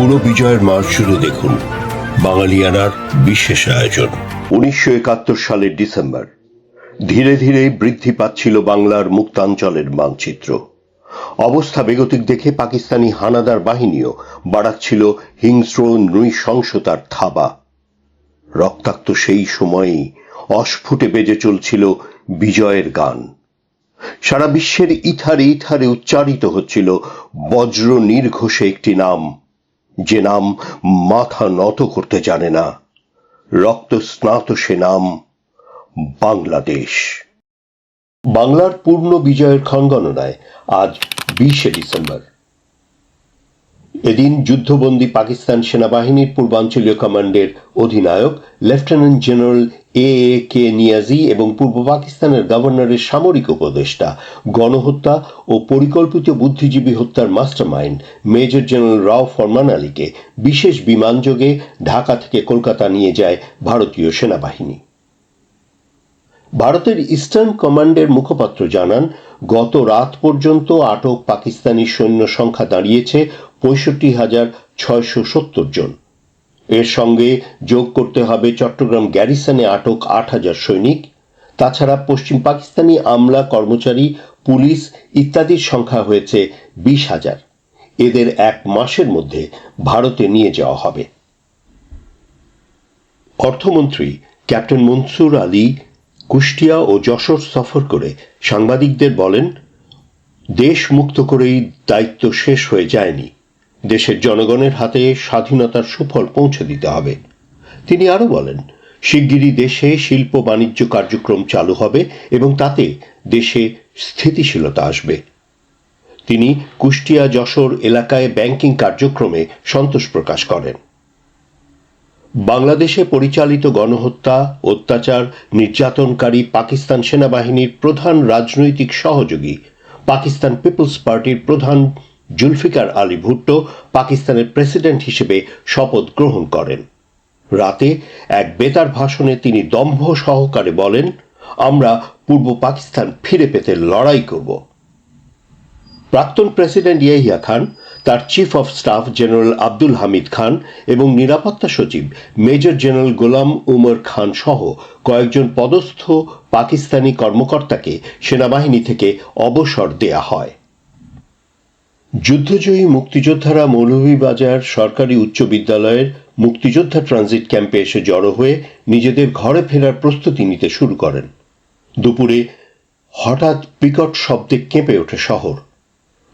পুরো বিজয়ের মাস জুড়ে দেখুন বাঙালিয়ানার বিশেষ আয়োজন। উনিশশো একাত্তর সালের ডিসেম্বর, ধীরে ধীরে বৃদ্ধি পাচ্ছিল বাংলার মুক্তাঞ্চলের মানচিত্র। অবস্থা বেগতিক দেখে পাকিস্তানি হানাদার বাহিনীও বাড়াচ্ছিল হিংস্র নৃশংসতার থাবা। রক্তাক্ত সেই সময়েই অস্ফুটে বেজে চলছিল বিজয়ের গান। সারা বিশ্বের ইথারে ইথারে উচ্চারিত হচ্ছিল বজ্র নির্ঘোষে একটি নাম যে নাম মাথা নত করতে জানে না। রক্ত স্নাত সে নাম বাংলাদেশ। বাংলার পূর্ণ বিজয়ের ক্ষণগণনায় আজ বিশে ডিসেম্বর। এদিন যুদ্ধবন্দী পাকিস্তান সেনাবাহিনীর পূর্বাঞ্চলীয় কমান্ডের অধিনায়ক lieutenant general A K Niazi এবং পূর্ব পাকিস্তানের গভর্নরের সামরিক উপদেষ্টা, গণহত্যা ও পরিকল্পিত বুদ্ধিজীবী হত্যার মাস্টারমাইন্ড মেজর জেনারেল রাও ফরমান আলীকে বিশেষ বিমানযোগে ঢাকা থেকে কলকাতা নিয়ে যায় ভারতীয় সেনাবাহিনী। ভারতের ইস্টার্ন কমান্ডের মুখপাত্র জানান, গত রাত পর্যন্ত আটক পাকিস্তানি সৈন্য সংখ্যা দাঁড়িয়েছে পঁয়ষট্টি হাজার ছয়শো সত্তর জন। এর সঙ্গে যোগ করতে হবে চট্টগ্রাম গ্যারিসনে আটক আট হাজার সৈনিক। তাছাড়া পশ্চিম পাকিস্তানি আমলা কর্মচারী, পুলিশ ইত্যাদির সংখ্যা হয়েছে বিশ হাজার। এদের এক মাসের মধ্যে ভারতে নিয়ে যাওয়া হবে। অর্থমন্ত্রী ক্যাপ্টেন মনসুর আলী কুষ্টিয়া ও যশোর সফর করে সাংবাদিকদের বলেন, দেশ মুক্ত করেই দায়িত্ব শেষ হয়ে যায়নি। দেশের জনগণের হাতে স্বাধীনতার সুফল পৌঁছে দিতে হবে। তিনি আরও বলেন, শিগগিরই দেশে শিল্প বাণিজ্য কার্যক্রম চালু হবে এবং তাতে দেশে স্থিতিশীলতা আসবে। তিনি কুষ্টিয়া যশোর এলাকায় ব্যাংকিং কার্যক্রমে সন্তোষ প্রকাশ করেন। বাংলাদেশে পরিচালিত গণহত্যা, অত্যাচার, নির্যাতনকারী পাকিস্তান সেনাবাহিনীর প্রধান রাজনৈতিক সহযোগী পাকিস্তান পিপলস পার্টির প্রধান জুলফিকার আলী ভুট্টো পাকিস্তানের প্রেসিডেন্ট হিসেবে শপথ গ্রহণ করেন। রাতে এক বেতার ভাষণে তিনি দম্ভ সহকারে বলেন, আমরা পূর্ব পাকিস্তান ফিরে পেতে লড়াই করব। প্রাক্তন প্রেসিডেন্ট ইয়াহিয়া খান, তার chief of staff general Abdul Hamid Khan এবং নিরাপত্তা সচিব মেজর জেনারেল গোলাম উমর খান সহ কয়েকজন পদস্থ পাকিস্তানি কর্মকর্তাকে সেনাবাহিনী থেকে অবসর দেয়া হয়। যুদ্ধজয়ী মুক্তিযোদ্ধারা মৌলভীবাজার সরকারি উচ্চ বিদ্যালয়ের মুক্তিযোদ্ধা ট্রানজিট ক্যাম্পে এসে জড়ো হয়ে নিজেদের ঘরে ফেরার প্রস্তুতি নিতে শুরু করেন। দুপুরে হঠাৎ বিকট শব্দে কেঁপে ওঠে শহর।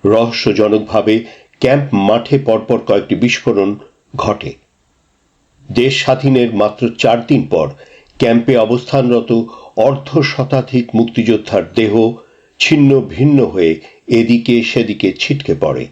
রহস্যজনকভাবে ক্যাম্প মাঠে পরপর কয়েকটি বিস্ফোরণ ঘটে। দেশ স্বাধীনের মাত্র চার দিন পর ক্যাম্পে অবস্থানরত অর্ধ শতাধিক মুক্তিযোদ্ধার দেহ ছিন্ন ভিন্ন হয়ে এদিকে সেদিকে ছিটকে পড়ে।